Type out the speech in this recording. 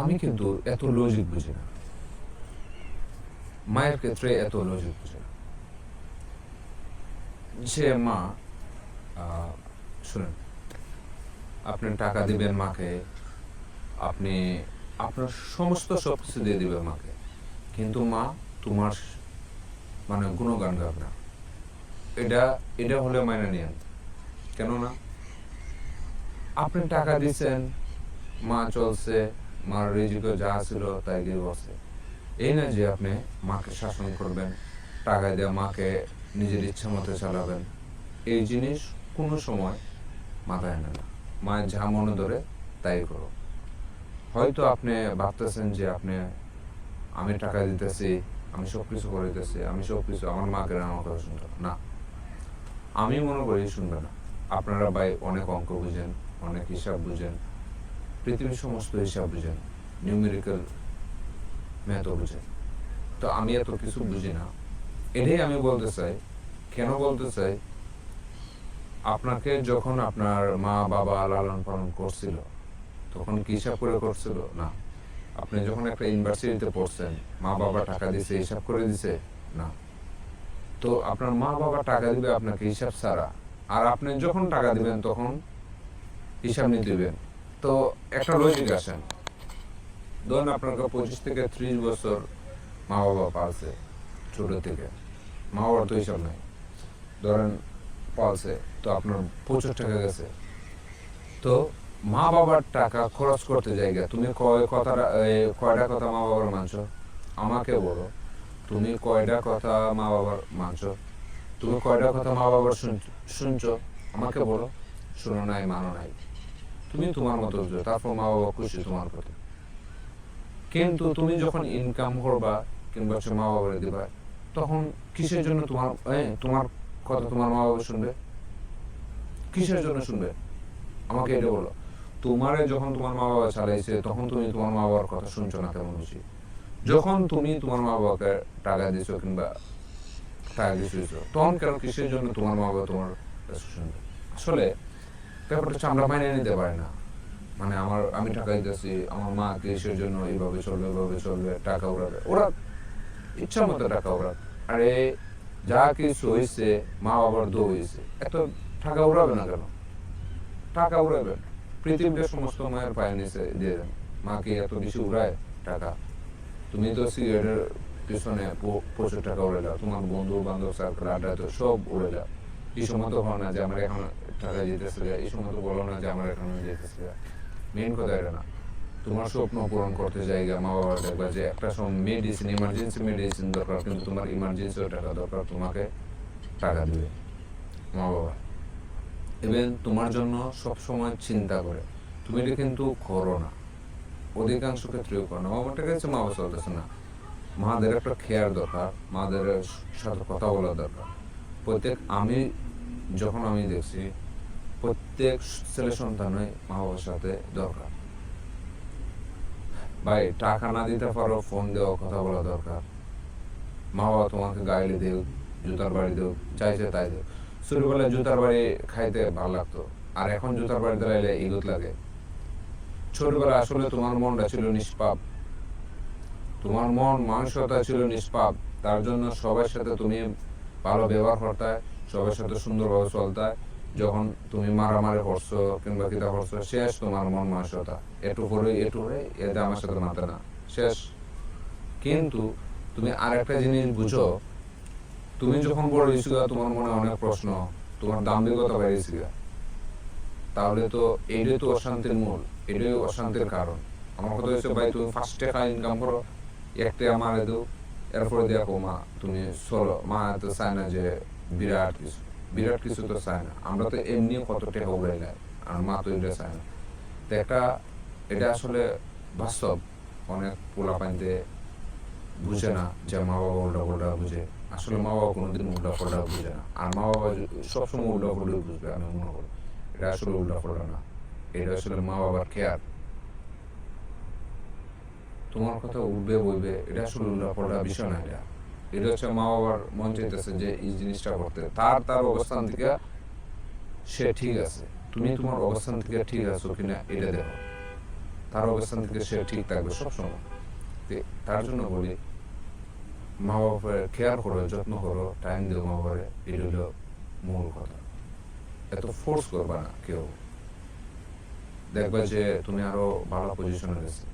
আমি কিন্তু এত লজিক বুঝি না। মায়ের ক্ষেত্রে এত লজিক বুঝি না। যে মা শুনেন, আপনি টাকা দিবেন মাকে, আপনি আপনার সমস্ত সব কিছু দিয়ে দিবে মাকে। কিন্তু মা, তোমার মানে গুণগান গাবে না। এটা এটা হলে মাইনে নিয়েন কেননা? আপনি টাকা দিচ্ছেন, মা চলছে মার রিজিকে যা ছিল তাই দিয়ে বসে এই না যে আপনি মাকে শাসন করবেন, টাকা দিয়ে মাকে নিজের ইচ্ছা মতো চালাবেন। এই জিনিস কোনো সময় মাথায় আনে না। মায়ের যা মনে ধরে তাই করো। হয়তো আপনি ভাবতেছেন যে আপনি, আমি টাকা দিতেছি, আমি সব কিছু করে দিতেছি, আমি সব কিছু আমার মাকে আমার কথা শুনতে। না। আমি মনে করি শুনবে না। আপনারা ভাই অনেক অঙ্ক বুঝেন, অনেক হিসাব বুঝেন পৃথিবীর সমস্ত হিসাব বুঝেন নিউমেরিক্যাল ম্যাথও বুঝেন তো আমি এত কিছু বুঝি না। এটাই আমি বলতে চাই। কেন বলতে চাই? আপনাকে যখন আপনার মা বাবা লালন পালন করছিল তখন কি হিসাব করে করছিল? না। আপনি যখন একটা ইউনিভার্সিটিতে পড়ছেন মা বাবা টাকা দিছে হিসাব করে দিছে? না। তো আপনার মা বাবা টাকা দিবে আপনাকে হিসাব ছাড়া। আর আপনি যখন টাকা দিবেন তখন হিসাব নিয়ে দিবেন। তো একটা লজিক আসেন ধরুন আপনাকে পঁচিশ থেকে ত্রিশ বছর মা বাবা পালছে ছোট থেকে। মা বাবার তো হিসাব নাই। ধরেন পালছে তো আপনার প্রচুর টাকা গেছে। তো মা বাবার টাকা খরচ করতে জায়গা তুমি কয় কথা কয়টা কথা মা বাবার মানছো? আমাকে বলো। তুমি কয়টা কথা মা বাবার মানছো? তুমি কয়টা কথা মা বাবার শুন- শুনছো? আমাকে বলো। শুনো নাই মানো নাই। তুমি তোমার মতো বুঝো তারপর মা বাবা খুশি তোমার প্রতি। কিন্তু তুমি যখন ইনকাম করবা কিংবা হচ্ছে মা বাবারে দিবা তখন কিসের জন্য তোমার তোমার কথা তোমার মা বাবা শুনবে? কিসের জন্য শুনবে? আমাকে এটা বলো। তোমারে যখন তোমার মা বাবা চালাইছে তখন তুমি তোমার মা বাবার কথা শুনছো না তেমন বেশি? যখন তুমি তোমার মা বাবাকে টাকা দিছো কিংবা টাকা দিছো তখন কেন কিসের জন্য তোমার মা বাবা তোমার শুনবে? আসলে ব্যাপারটা হচ্ছে আমরা মাইনে নিতে পারি না। মানে আমার, আমি টাকা দিতেছি, আমার মা কিসের জন্য এইভাবে চলবে এইভাবে চলবে, টাকা উড়াবে। ওরা ইচ্ছা মতো টাকা উড়াবে। আরে যা কিছু হয়েছে মা বাবার দো হয়েছে এত টাকা উড়াবে না কেন? টাকা উড়াবে। পৃথিবীর সমস্ত মায়ের পায়ে নিচে দিয়ে দেন। মাকে এত বেশি উড়ায় টাকা? তুমি তো সিগারেটের পিছনে প্রচুর টাকা উড়ে যাও তোমার বন্ধু বান্ধব সার্কেল আড্ডা তো সব উড়ে যাও এই সময় তো না যে আমার এখন টাকা যেতেছে এই সময় তো বলো না যে আমার এখন যেতেছে মেইন কথা এটা না। তোমার স্বপ্ন পূরণ করতে জায়গা মা বাবা দেখবা যে একটা সময় মেডিসিন ইমার্জেন্সি মেডিসিন দরকার, কিন্তু তোমার ইমার্জেন্সি টাকা দরকার, তোমাকে টাকা দিবে মা বাবা ইভেন তোমার জন্য সব সময় চিন্তা করে, তুমি এটা কিন্তু করো না। অধিকাংশ ক্ষেত্রেও করো না। বাবাটা কাছে মা বাবা চলতেছে না। মাদের একটা খেয়ার দরকার, মাদের সাথে কথা বলা দরকার। প্রত্যেক আমি যখন আমি দেখছি প্রত্যেক ছেলে সন্তানই মা বাবার সাথে দরকার। ভাই টাকা না দিতে পারো ফোন দেওয়া কথা বলা দরকার। মা বাবা তোমাকে গাইলে দেও জুতার বাড়ি দেও চাইছে তাই দেও। ছোটবেলায় জুতার বাড়ি খাইতে ভালো লাগতো আর এখন জুতার বাড়ি দাঁড়াইলে ইগুত লাগে। ছোটবেলায় আসলে তোমার মনটা ছিল নিষ্পাপ। তোমার মন মানসিকতা ছিল নিষ্পাপ। তার জন্য সবার সাথে তুমি ভালো ব্যবহার করতে সবার সাথে সুন্দরভাবে চলতে যখন তুমি মারামারি করছ কিংবা কিতা করছ, শেষ তোমার মন মানসিকতা। একটু করে একটু করে এতে আমার সাথে মাতে না। শেষ। কিন্তু তুমি আরেকটা জিনিস বুঝো, তুমি যখন বড় হয়েছিল, তোমার মনে অনেক প্রশ্ন, তোমার দাম্ভিকতা বেড়েছিল তাহলে তো এইটাই তো অশান্তির মূল, এটাই অশান্তির কারণ। আমার কথা হচ্ছে, ভাই, তুমি ফার্স্ট টাকা ইনকাম করো একটা আমার দেও। এরপরে দেখো মা তুমি চলো মা তো চায় না যে বিরাট কিছু। বিরাট কিছু তো চায় না আমরা তো এমনি কত টাকা উড়াই যায় আর মা তো এটা চায় না তো একটা, এটা আসলে বাস্তব। অনেক পোলা পানিতে বুঝে না যে মা বাবা উল্টা পাল্টা বুঝে। আসলে মা বাবা কোনোদিন উল্টা পাল্টা বুঝে না। আর মা বাবা সবসময় উল্টা পাল্টা বুঝবে, আমি মনে করি। এটা আসলে উল্টা পাল্টা না। এটা আসলে মা বাবার কেয়ার। তোমার কথা উঠবে বইবে, এটা আসলে পাল্টা বিষয় না এটা। এটা হচ্ছে মা বাবার মন চাইতেছে যে এই জিনিসটা করতে। তার তার অবস্থান থেকে সে ঠিক আছে। তুমি তোমার অবস্থান থেকে ঠিক আছো কিনা এটা দেখো। তার অবস্থান থেকে সে ঠিক থাকবে সবসময়। তার জন্য বলি, মা বাবার কেয়ার করো, যত্ন করো টাইম দিও মা বাবারে, এটা হলো মূল কথা। এত ফোর্স করবা না কেউ। দেখবা যে তুমি আরও ভালো পজিশনে গেছে